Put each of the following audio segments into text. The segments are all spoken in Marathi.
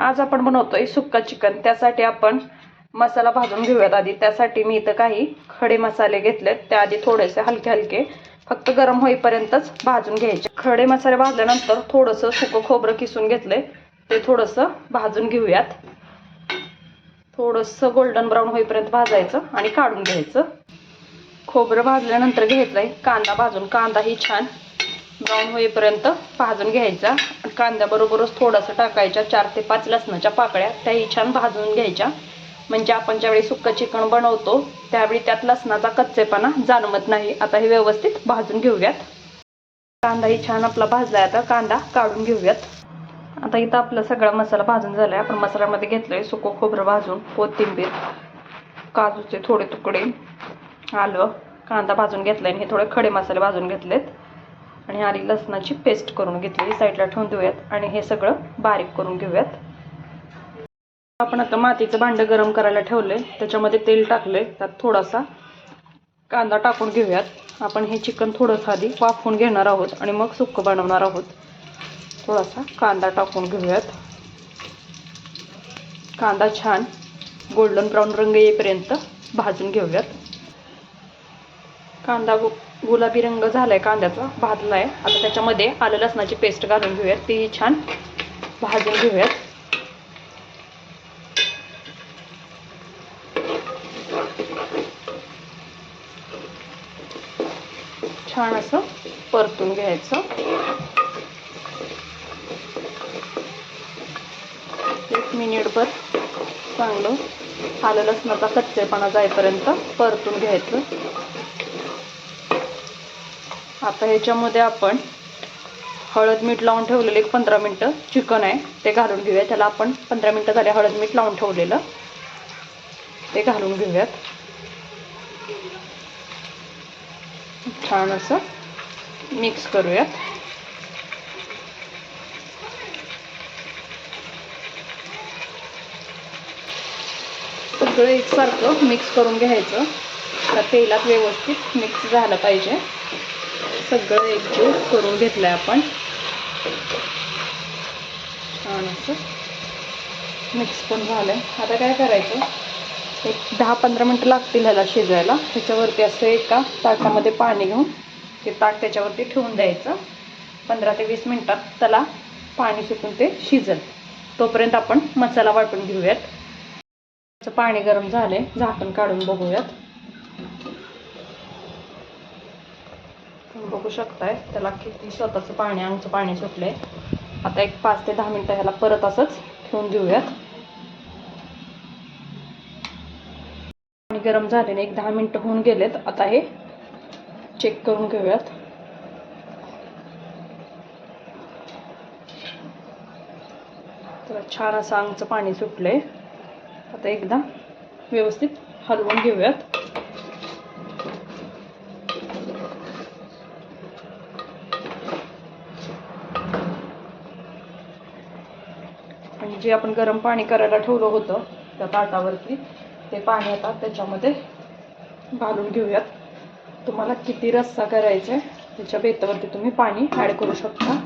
आज आपण बनवतोय सुक्का चिकन. त्यासाठी आपण मसाला भाजून घेऊयात आधी. त्यासाठी मी इथं काही खडे मसाले घेतलेत. त्याआधी थोडेसे हलके हलके फक्त गरम होईपर्यंतच भाजून घ्यायचे. खडे मसाले भाजल्यानंतर थोडंसं सुकं खोबरं किसून घेतलंय. ते थोडंसं भाजून घेऊयात. थोडंसं गोल्डन ब्राऊन होईपर्यंत भाजायचं आणि काढून घ्यायचं. खोबरं भाजल्यानंतर घ्यायचंय कांदा भाजून. कांदाही छान ब्राऊन होईपर्यंत भाजून घ्यायचा. कांद्याबरोबरच थोडंसं टाकायच्या चार ते पाच लसणाच्या पाकळ्या त्याही छान भाजून घ्यायच्या. म्हणजे आपण ज्यावेळी सुक्कं चिकन बनवतो त्यावेळी त्यात लसणाचा कच्चेपणा जाणवत नाही. आता हे व्यवस्थित भाजून घेऊयात. कांदाही छान आपला भाजलाय आता. कांदा काढून घेऊयात. आता इथं आपला सगळा मसाला भाजून झालाय. आपण मसाल्यामध्ये घेतलोय सुकं खोबरं भाजून कोथिंबीर काजूचे थोडे तुकडे आलं. कांदा भाजून घेतलाय आणि हे थोडे खडे मसाले भाजून घेतलेत. आणि आली लसणाची पेस्ट करून घेतली साईडला ठेवून देऊयात. आणि हे सगळं बारीक करून घेऊयात. आपण आता मातीचं भांडं गरम करायला ठेवलंय. त्याच्यामध्ये तेल टाकले त्यात थोडासा कांदा टाकून घेऊयात. आपण हे चिकन थोडंसं आधी वाफवून घेणार आहोत आणि मग सुक्कं बनवणार आहोत. थोडासा कांदा टाकून घेऊयात. कांदा छान गोल्डन ब्राऊन रंग येईपर्यंत भाजून घेऊयात. कांदा गु गुलाबी रंग झालाय कांद्याचा भाजलाय. आता त्याच्यामध्ये आलं लसणाची पेस्ट घालून घेऊयात. तीही छान भाजून घेऊयात. छान असं परतून घ्यायचं. एक मिनिटभर चांगलं आलं लसणाचा कच्चेपणा जाईपर्यंत परतून घ्यायचं. आता ह्याच्यामध्ये आपण हळद मीठ लावून ठेवलेलं एक पंधरा मिनटं चिकन आहे ते घालून घेऊया त्याला आपण पंधरा मिनटं झाले हळद मीठ लावून ठेवलेलं ते घालून घेऊयात. छान असं मिक्स करूयात. सगळं एकसारखं मिक्स करून घ्यायचं. तेलात व्यवस्थित मिक्स झालं पाहिजे. सगळं एकजीव करून घेतलं आहे आपण. छान असं. मिक्स पण झालं आहे आता काय करायचं? एक दहा पंधरा मिनटं लागतील ह्याला शिजायला. त्याच्यावरती असं एका ताटामध्ये पाणी घेऊन ते ताट त्याच्यावरती ठेवून द्यायचं. पंधरा ते वीस मिनटात त्याला पाणी सुटून ते शिजल. तोपर्यंत आपण मसाला वाटून घेऊयात. त्याचं पाणी गरम झाले झाकण काढून बघूयात तुम्ही बघू शकताय. त्याला किती स्वतःचं पाणी आमचं पाणी सुटलंय. आता एक पाच ते दहा मिनटं ह्याला परत असंच ठेवून देऊयात. पाणी गरम झालेले एक दहा मिनटं होऊन गेलेत. आता हे चेक करून घेऊयात. तर छान असं अंगचं पाणी सुटलंय. आता एकदा व्यवस्थित हलवून घेऊयात. जे आपण गरम पाणी करायला ठेवलं होतं त्या ताटावरती ते पाणी आता त्याच्यामध्ये घालून घेऊयात. तुम्हाला किती रस्सा करायचा आहे त्याच्या बेतावरती तुम्ही पाणी ॲड करू शकता.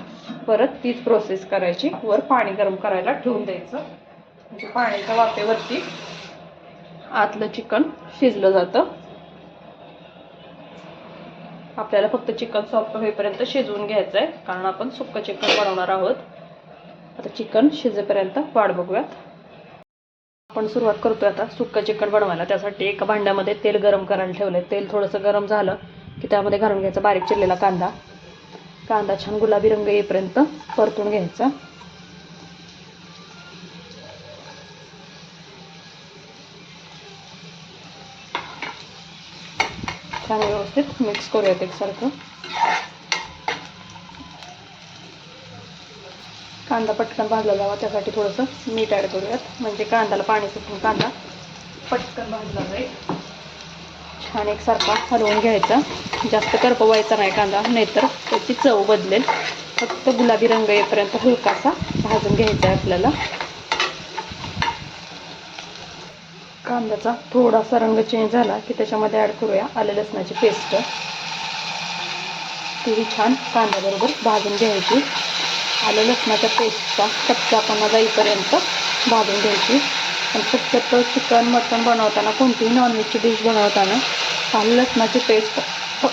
परत तीच प्रोसेस करायची वर पाणी गरम करायला ठेवून द्यायचं. म्हणजे पाण्याच्या वाफेवरती आतलं चिकन शिजलं जातं. आपल्याला फक्त चिकन सॉफ्ट होईपर्यंत शिजवून घ्यायचं आहे कारण आपण सुक्क चिकन बनवणार आहोत. आता चिकन शिजेपर्यंत वाट बघूयात. आपण सुरुवात करतोय आता सुक्कं चिकन बनवायला. त्यासाठी एका भांड्यामध्ये तेल गरम करायला ठेवलंय. तेल थोडंसं गरम झालं की त्यामध्ये घालून घ्यायचा बारीक चिरलेला कांदा. कांदा छान गुलाबी रंग येईपर्यंत परतून घ्यायचा. छान व्यवस्थित मिक्स करूयात एकसारखं. कांदा पटकन भाजला जावा त्यासाठी थोडंसं मीठ ॲड करूयात. म्हणजे कांद्याला पाणी सुटून कांदा पटकन भाजला जाईल. छान एकसारखा हलवून घ्यायचा. जास्त करपवायचा नाही कांदा नाहीतर त्याची चव बदलेल. फक्त गुलाबी रंग येईपर्यंत हलकासा भाजून घ्यायचा आहे आपल्याला. कांद्याचा थोडासा रंग चेंज झाला की त्याच्यामध्ये ॲड करूया आलं लसणाची पेस्ट तीही छान कांद्याबरोबर भाजून घ्यायची. आलं लसणाच्या पेस्टचा कच्चापणा जाईपर्यंत भाजून घ्यायची. आणि शक्यतो चिकन मटण बनवताना कोणतीही नॉनव्हेजची डिश बनवताना आलं लसणाची पेस्ट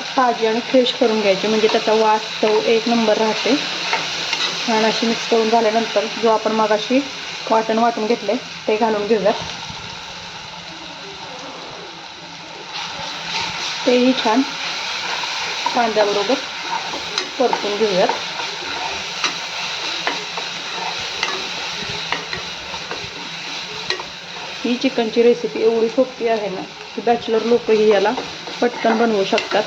ताजी आणि फ्रेश करून घ्यायची. म्हणजे त्याचा वास चव एक नंबर राहते. छान अशी मिक्स करून झाल्यानंतर जो आपण मगाशी वाटण वाटून घेतले ते घालून घेऊयात. तेही छान कांद्याबरोबर परतून घेऊयात. ही चिकनची रेसिपी एवढी सोपी आहे ना की बॅचलर लोकही याला पटकन बनवू शकतात.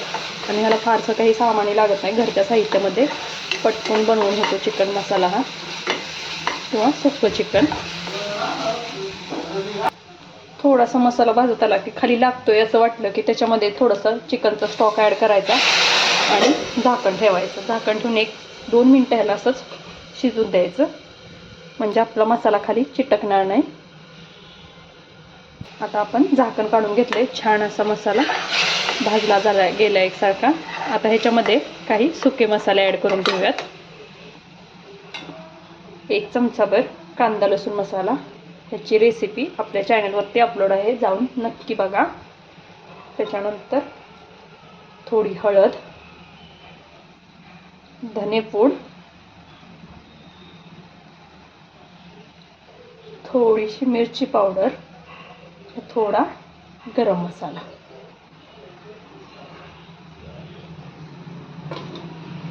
आणि ह्याला फारसं काही सामानही लागत नाही घरच्या साहित्यामध्ये पटकन बनवून होतो चिकन मसाला हा. किंवा सोपं चिकन. थोडासा मसाला भाजत आला की खाली लागतोय असं वाटलं की त्याच्यामध्ये थोडंसं चिकनचा स्टॉक ॲड करायचा आणि झाकण ठेवायचं. झाकण ठेवून एक दोन मिनटं ह्याला असंच शिजून द्यायचं. म्हणजे आपला मसाला खाली चिटकणार नाही. आता आपण झाकण काढून घेतले छान असा मसाला. भाजला झाला गेला एकसारखा. आता ह्याच्यामध्ये काही सुके मसाले ॲड करून ठेवूयात. एक चमचाभर कांदा लसूण मसाला. ह्याची रेसिपी आपल्या चॅनलवरती अपलोड आहे जाऊन नक्की बघा. त्याच्यानंतर थोडी हळद धनेपूड थोडीशी मिरची पावडर थोडा गरम मसाला.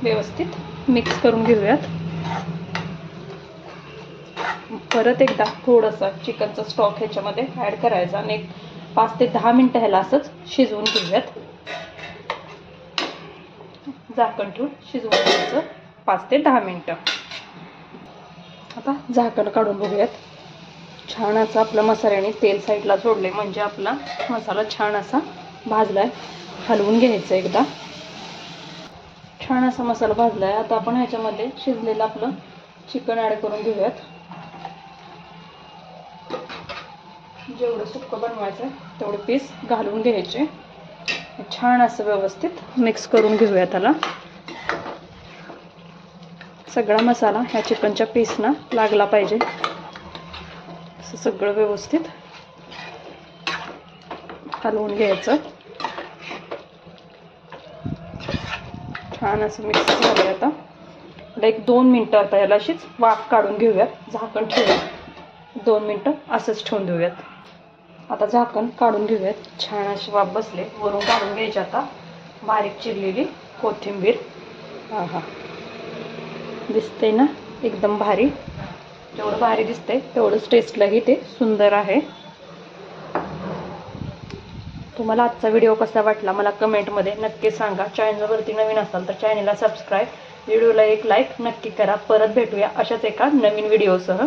व्यवस्थित मिक्स करून घेऊयात. परत एकदा थोडंसं चिकनचा स्टॉक ह्याच्यामध्ये ॲड करायचा आणि एक पाच ते दहा मिनटं ह्याला असंच शिजवून घेऊयात. झाकण ठेवून शिजवून घ्यायचं पाच ते दहा मिनटं. आता झाकण काढून बघूयात. छान असा आपल्या मसाल्याने तेल साईडला सोडले म्हणजे आपला मसाला छान असा भाजला आहे हलवून घ्यायचं एकदा. छान असा मसाला भाजलाय. आता आपण ह्याच्यामध्ये शिजलेलं आपलं चिकन ॲड करून घेऊयात. जेवढं सुक्कं बनवायचं तेवढे पीस घालून घ्यायचे. छान असं व्यवस्थित मिक्स करून घेऊया त्याला. सगळा मसाला ह्या चिकनच्या पीसना लागला पाहिजे. असं सगळं व्यवस्थित हलवून घ्यायचं. छान असं मिक्स झालं आता. आता एक दोन मिनटं आता याला अशीच वाफ काढून घेऊयात. झाकण ठेवूया दोन मिनटं असंच ठेवून देऊयात. आता झाकण काढून घेऊयात. छान अशी वाफ बसले. वरून काढून घ्यायची आता. बारीक चिरलेली कोथिंबीर. हा हा दिसते ना? एकदम भारी. जेवढं भारी दिसते तेवढंच टेस्टलाही ते सुंदर आहे. तुम्हाला आजचा व्हिडिओ कसा वाटला मला कमेंटमध्ये नक्की सांगा. चॅनलवरती नवीन असाल तर चॅनलला सबस्क्राईब व्हिडिओला एक लाईक नक्की करा. परत भेटूया अशाच एका नवीन व्हिडिओसह